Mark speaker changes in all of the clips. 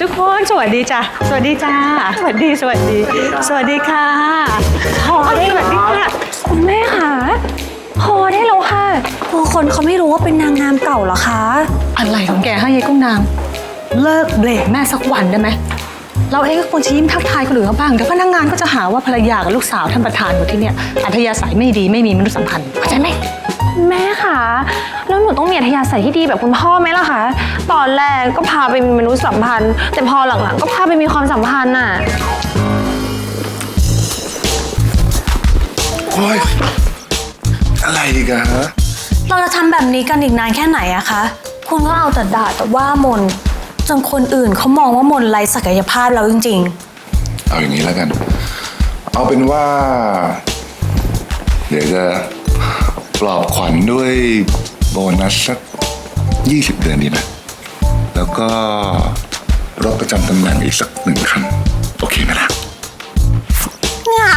Speaker 1: ทุกคนสวัสดีจ้ะสวัสดีจ้าสวัสดีสวัสดี สวัสดีค่ะพอได้สวัสดีค่ะ
Speaker 2: คุณแม่คะพอได้แล้วค่ะกลัวคนเขาไม่รู้ว่าเป็นนางงามเก่าเหรอคะ
Speaker 1: อะไรของแกให้ยายกุ้งนาง เลิกเบรกแม่สักวันได้ไหม เราเองก็ควรจะยิ้มทักทายคนอื่นเขาบ้างเดี๋ยวพนักงานก็จะหาว่าภรรยากับลูกสาวท่านประธานอยู่ที่เนี่ยอัธยาศัยไม่ดีไม่มีมนุษยสัมพันธ์เข้าใจไหม
Speaker 2: แม่คะแล้วหนูต้องมีอัธยาศัยที่ดีแบบคุณพ่อไหมล่ะคะตอนแรกก็พาไปมีมนุษยสัมพันธ์ แต่พอหลังๆ ก็พาไปมีความสัมพันธ์น่ะ
Speaker 3: โอ้ยอะไรอีกันฮะ
Speaker 4: เราจะทำแบบนี้กันอีกนานแค่ไหนอะคะ คุณก็เอาแต่ด่าแต่ว่ามน จนคนอื่นเขามองว่ามนไร้ศักยภาพแล้วจริง
Speaker 3: เอาอย่างนี้แล้วกัน เอาเป็นว่า เดี๋ยวจะปลอบขวัญด้วยโบนัสสักยี่สิบเดือนดีไหมแล้วก็รถประจำตำแหน่งอีกสักหนึ่งคัน โอเคไหมล่ะ
Speaker 4: ๆเหงา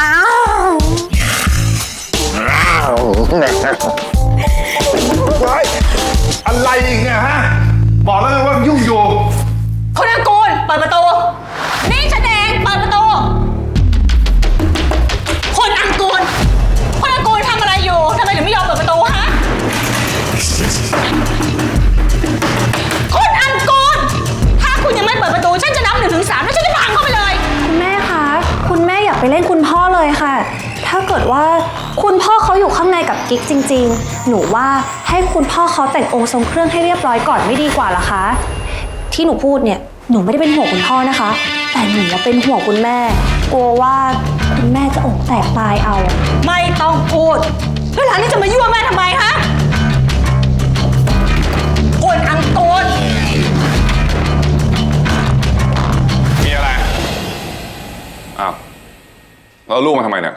Speaker 3: ว้ายอะไรอีกเนี่ยฮะ บอกแล้วไงว่า
Speaker 1: พ่
Speaker 2: อเขาอยู่ข้างในกับกิ๊กจริง ๆ หนูว่าให้คุณพ่อเขาแต่งองค์ทรงเครื่องให้เรียบร้อยก่อนไม่ดีกว่าเหรอคะ ที่หนูพูดเนี่ยหนูไม่ได้เป็นห่วงคุณพ่อนะคะ แต่หนูเป็นห่วงคุณแม่ กลัวว่าคุณแม่จะอกแตกตายเอา
Speaker 1: ไม่ต้องพูดแล้วหลานนี่จะมายั่วแม่ทำไมฮะคุณอังกูล
Speaker 5: มีอะไร อ้าว แล้วลูกมาทำไมเนี่ย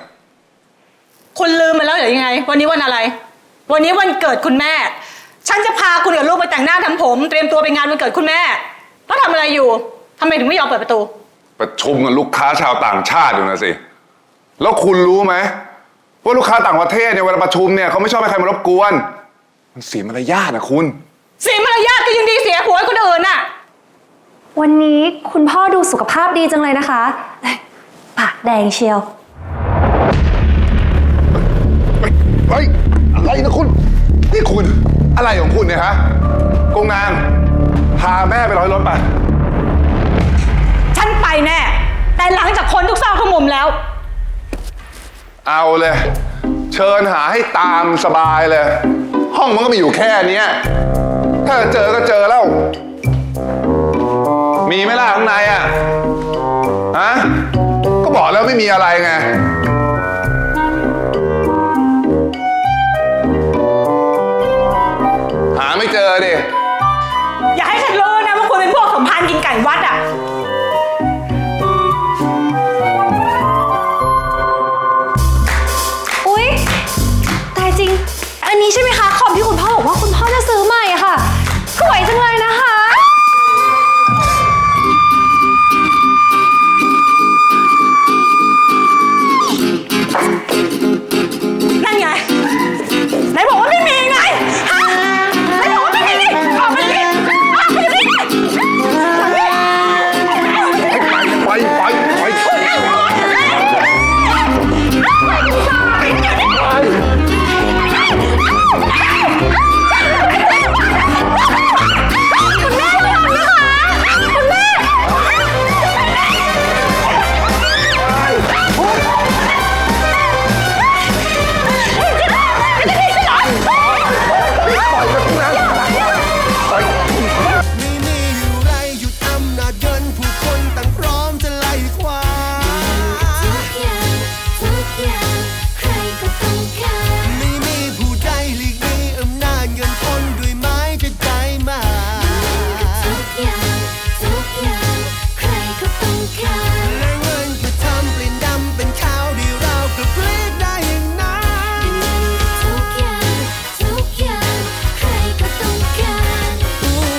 Speaker 1: คุณลืมไปแล้วหรือยังไง วันนี้วันอะไร วันนี้วันเกิดคุณแม่ ฉันจะพาคุณกับลูกไปแต่งหน้าทำผม เตรียมตัวไปงานวันเกิดคุณแม่แล้วทำอะไรอยู่ทำไมถึงไม่ยอมเปิดประตู
Speaker 5: ประชุมกับลูกค้าชาวต่างชาติอยู่นะสิ แล้วคุณรู้ไหมว่าลูกค้าต่างประเทศเนี่ยเวลาประชุมเนี่ยเขาไม่ชอบให้ใครมารบกวน มันเสียมารยาทนะคุณ
Speaker 1: เสียมารยาทก็ยังดีเสียผัวให้คนอื่นน่ะ
Speaker 2: วันนี้คุณพ่อดูสุขภาพดีจังเลยนะคะ ปากแดงเชียว
Speaker 3: เฮ้ย อะไรนะคุณ นี่คุณ
Speaker 5: อะไรของคุณเนี่ยฮะกงนางพาแม่ไปร้อยรถไป
Speaker 1: ฉันไปแน่ แต่หลังจากคนทุกซอกทุกมุมแล้ว
Speaker 5: เอาเลย เชิญหาให้ตามสบายเลย ห้องมันก็มีอยู่แค่เนี้ยถ้าเจอก็เจอแล้ว มีไหมล่ะข้างในอะ ฮะ ก็บอกแล้วไม่มีอะไรไง วัดอะ อุ๊ย ตา
Speaker 2: ยจริง อันนี้ใช่
Speaker 5: ไหมคะขอบ
Speaker 2: ที่คุณพ่อบอกว่า